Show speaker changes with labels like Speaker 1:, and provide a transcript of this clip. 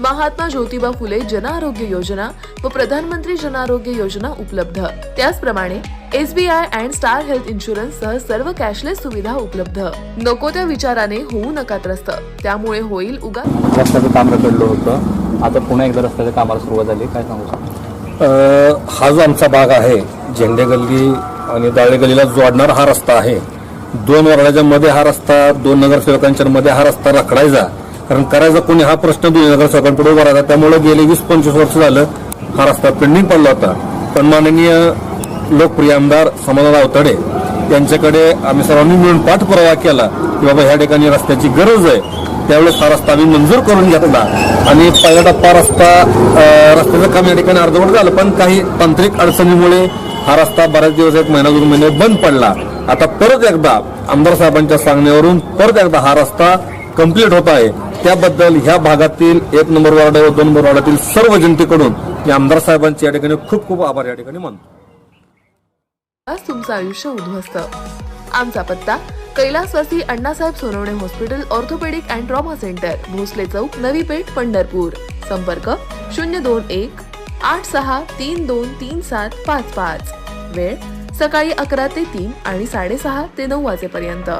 Speaker 1: महात्मा ज्योतिबा फुले जन आरोग्य योजना व प्रधानमंत्री जन आरोग्य योजना उपलब्ध. त्याचप्रमाणे SBI and star health insurance सह सर्व कॅशलेस सुविधा उपलब्ध. नको त्या विचाराने होऊ नका त्रस्त. त्यामुळे होईल उगा
Speaker 2: रस्त्याचं काम रखडलं होतं. आता पुन्हा एकदा रस्त्याच्या कामाला सुरुवात झाली. काय सांगू शकता?
Speaker 3: हा जो आमचा भाग आहे झेंडे गल्ली आणि दाळे गल्लीला जोडणारा हा रस्ता आहे. दोन वर्गाच्या मध्ये हा रस्ता दोन नगरसेवकांच्या मध्ये हा रस्ता रखडायचा. कारण करायचा कोणी हा प्रश्न दोन्ही नगरसेवकांपुढे उभा राहता त्यामुळे गेले वीस पंचवीस वर्ष झालं हा रस्ता पेंडिंग पडला होता. पण माननीय लोकप्रिय आमदार समाधान अवतडे यांच्याकडे आम्ही सर्वांनी मिळून पाठपुरावा केला की बाबा ह्या ठिकाणी रस्त्याची गरज आहे. त्यावेळेस हा रस्ता आम्ही मंजूर करून घेतला. आणि पहिला टप्पा रस्ता रस्त्याचं काम या ठिकाणी अर्धवट झालं पण काही तांत्रिक अडचणीमुळे हा रस्ता बऱ्याच दिवस एक महिना दोन महिने बंद पडला. आता परत एकदा आमदार साहेबांच्या सांगण्यावरून परत एकदा हा रस्ता कंप्लीट होत आहे. त्याबद्दल ह्या भागातील एक नंबर वार्ड व दोन नंबर वार्डातील सर्व जनतेकडून मी आमदार साहेबांचे या ठिकाणी खूप खूप आभार या ठिकाणी मानतो.
Speaker 1: आज तुमचं आयुष्य उद्ध्वस्त. आमचा पत्ता कैलासवासी Annasaheb Sonawane hospital orthopaedic and trauma centre Bhosale चौक नवी पेठ पंढरपूर. संपर्क शून्य दोन एक आठ सहा तीन दोन तीन सात पाच पाच. वेळ सकाळी अकरा ते तीन आणि साडेसहा ते नऊ वाजेपर्यंत.